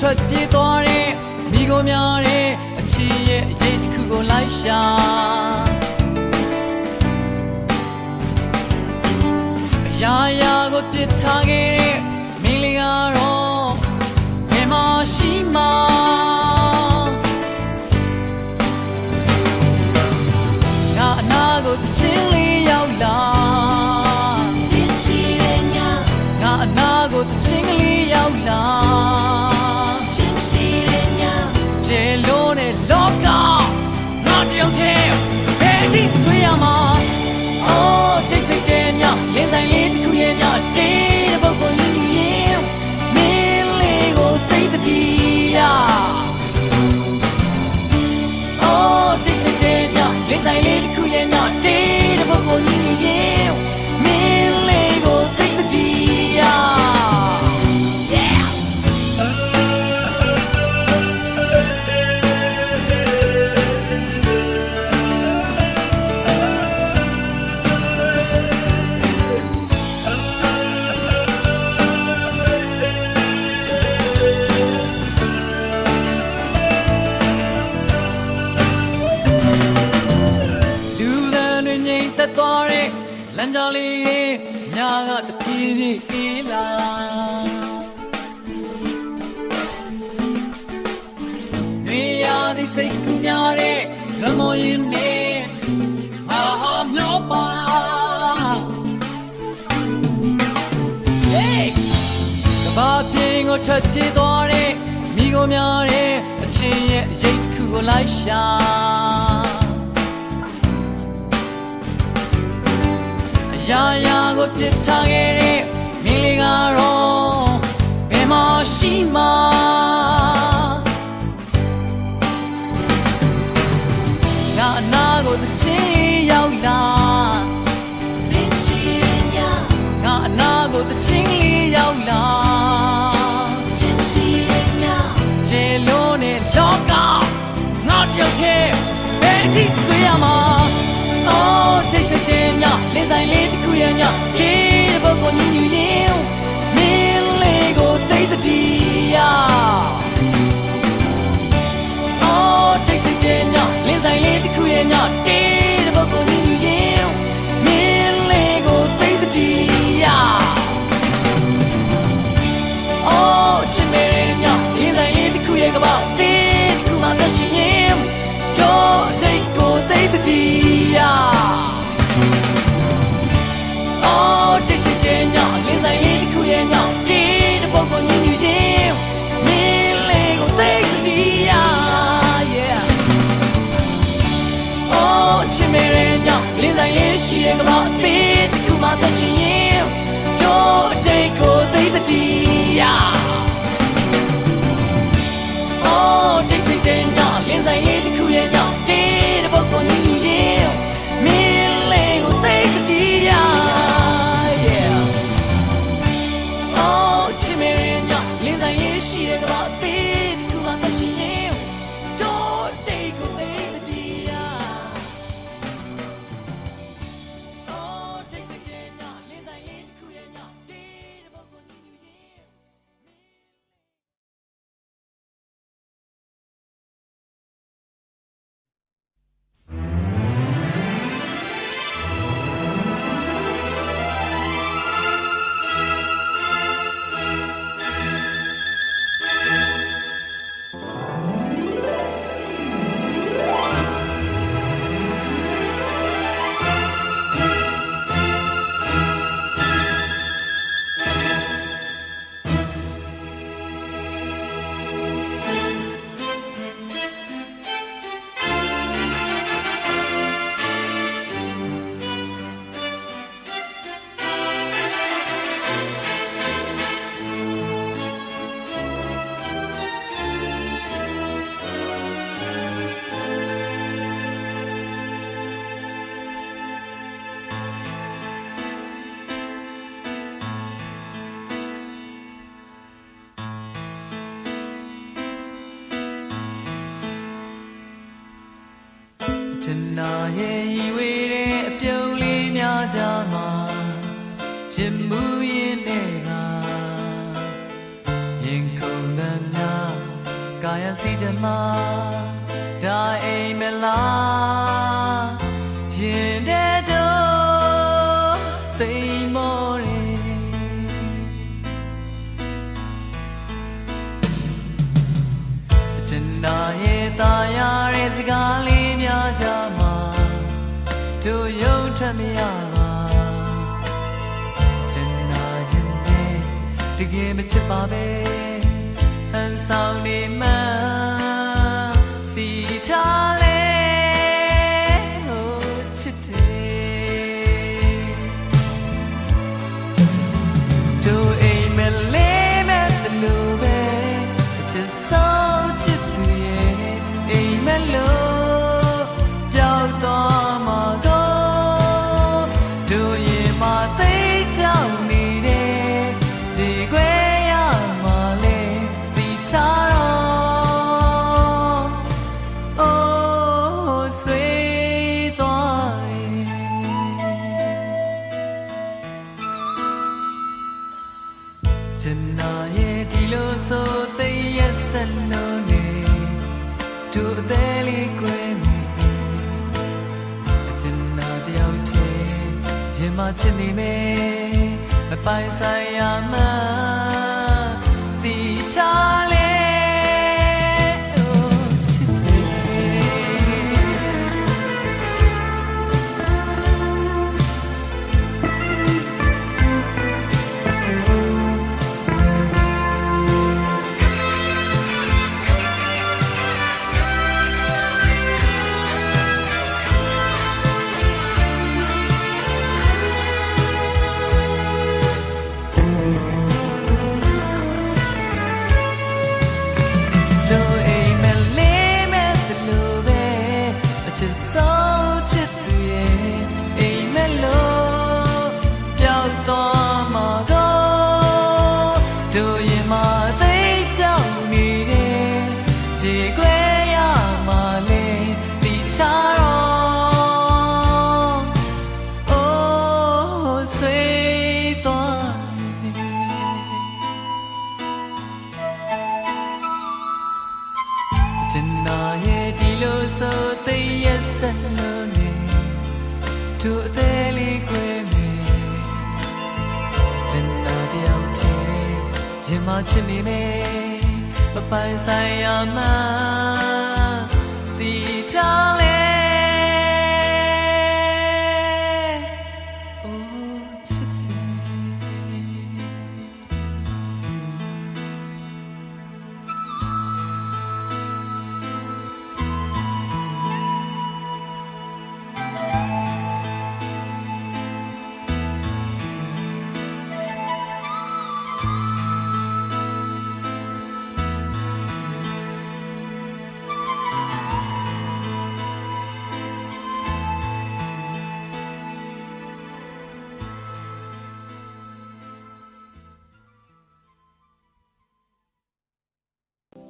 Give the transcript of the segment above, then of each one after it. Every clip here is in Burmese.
ထွက်ပြေးသွားတဲ့မိကိုများတဲ့အချီရဲ့အရေးတစ်ခုကိုလိုက်ရှာအရာရာကိုပြစ်ထားခဲ့တဲ့မင်းလေးကတော့ဘယ်မှာရှိမှာငါအနာကိုတချင်း ဆိုင်လေးတစ်ခုရဲ့ညတေး လမ်းကြောင်းလေးတွေညာကတဖြည်းဖြည်းအေးလာနေရသည်စိတ်ကူးများတဲ့လမ်းမော်ရင်နဲ့အာဟာမျောပါ Hey! ကဘာပြင်းကိုထွက်ပြေးသွားတဲ့မိကိုများတဲ့အချင်းရဲ့အရေးတစ်ခုကိုလိုက်ရှာ ရာရာကိုပြစ်ထားခဲ့တဲ့မင်းလေးကတော့ဘယ်မှာရှိမှာငါအနာကိုတစ်ချင်းရောက်လာမင်းချင်းရငါအနာကိုတစ်ချင်းရောက်လာချင်းစီရဂျေလိုနဲ့လောကငါတယောက်တည်းဘယ်ထိဆွေးရမှာ အော်တိတ်ဆိတ်တဲ့ညလင်းဆိုင်လေးတစ်ခုရဲ့ညကျေး လေး နာရဲ့ဤဝေတဲ့အပြုံးလေးများကြမှာရင်မှုရင်တဲ့ကရင်ခုန်သမျှကာယစီဓမ္မာဒါအိမ်မလား မချစ်ပါပဲဟန်ဆောင်နေမှ နေမယ်မပိုင်ဆိုင်ရမှ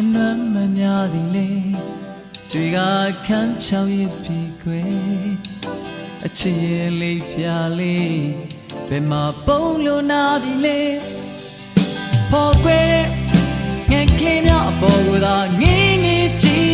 အနွမ်းမများသည်လေတွေကခန်းချောင်ရပြီကွယ်အချစ်ရဲ့လေးပြလေးဘယ်မှာပုံလို့နာပြီလေပေါ်ကွယ်ငယ်ကလေးများအပေါ်ကိုသာငင်းငယ်ကြည့်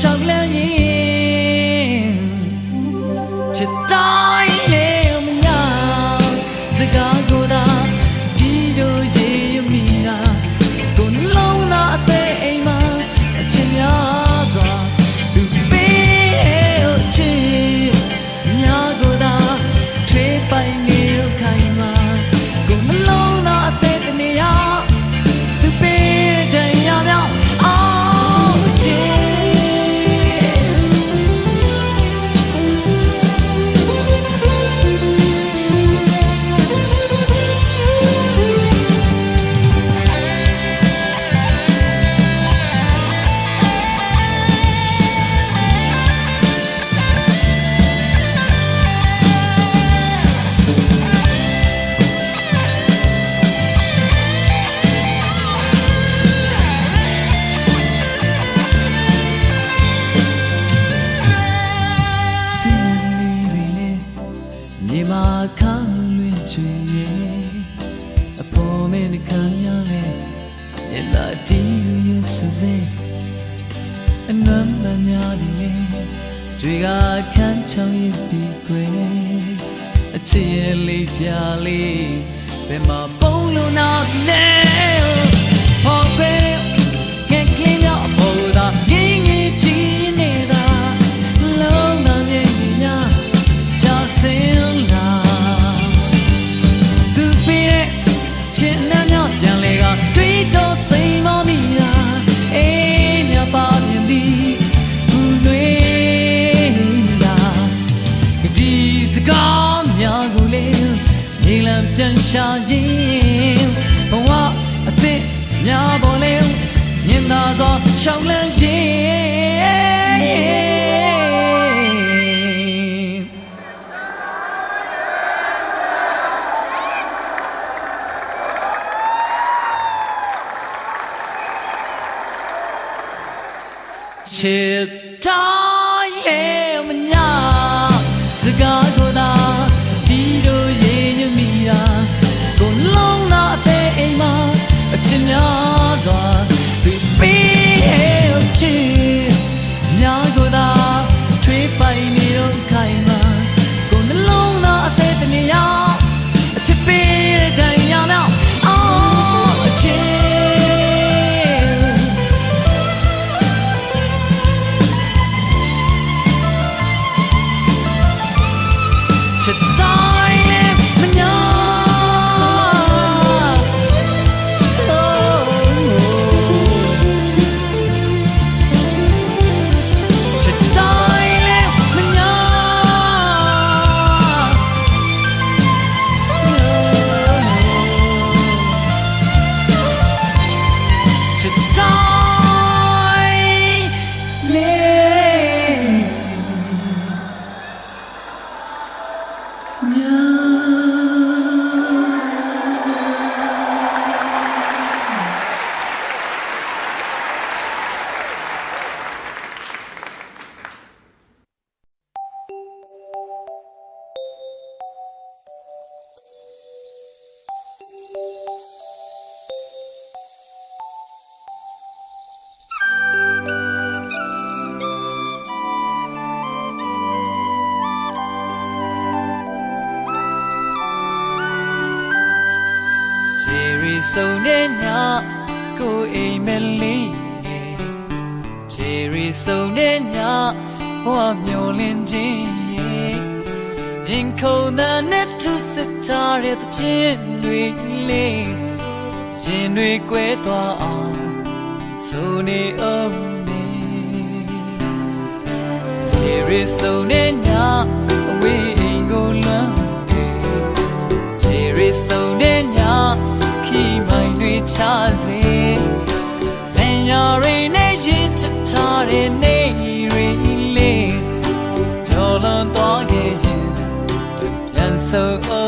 ရှောက်လန်းရင်ချစ်တို ခန်းချောင်းရင်ပြီးခွေအချစ်ရဲ့လေးပြလေးဘယ်မှာ ပြန်ရှာခြင်းဘဝအသစ်များပေါ်လေမြင်သာစွာရှောင်းလန်းခြင်းချစ် ချ စုံတဲ့ညကိုအိမ်မလေးငယ်ချယ်ရီစုံတဲ့ညဘဝမျောလင်းခြင်းရဲ့ရင်ခုန်တဲ့နဲ့သူစစ်ထားတဲ့ချင်းတွေလေးရင်တွေကွဲသွားအောင်ဆိုနေအောင်မေချယ်ရီစုံတဲ့ညအဝေးအိမ်ကိုလွမ်း ချစေတန်ရာရီနဲ့ရစ်ထထားတဲ့နေရီလေးကြော်လွန်သွားခဲ့ရင်ပြန်ဆုံအောင်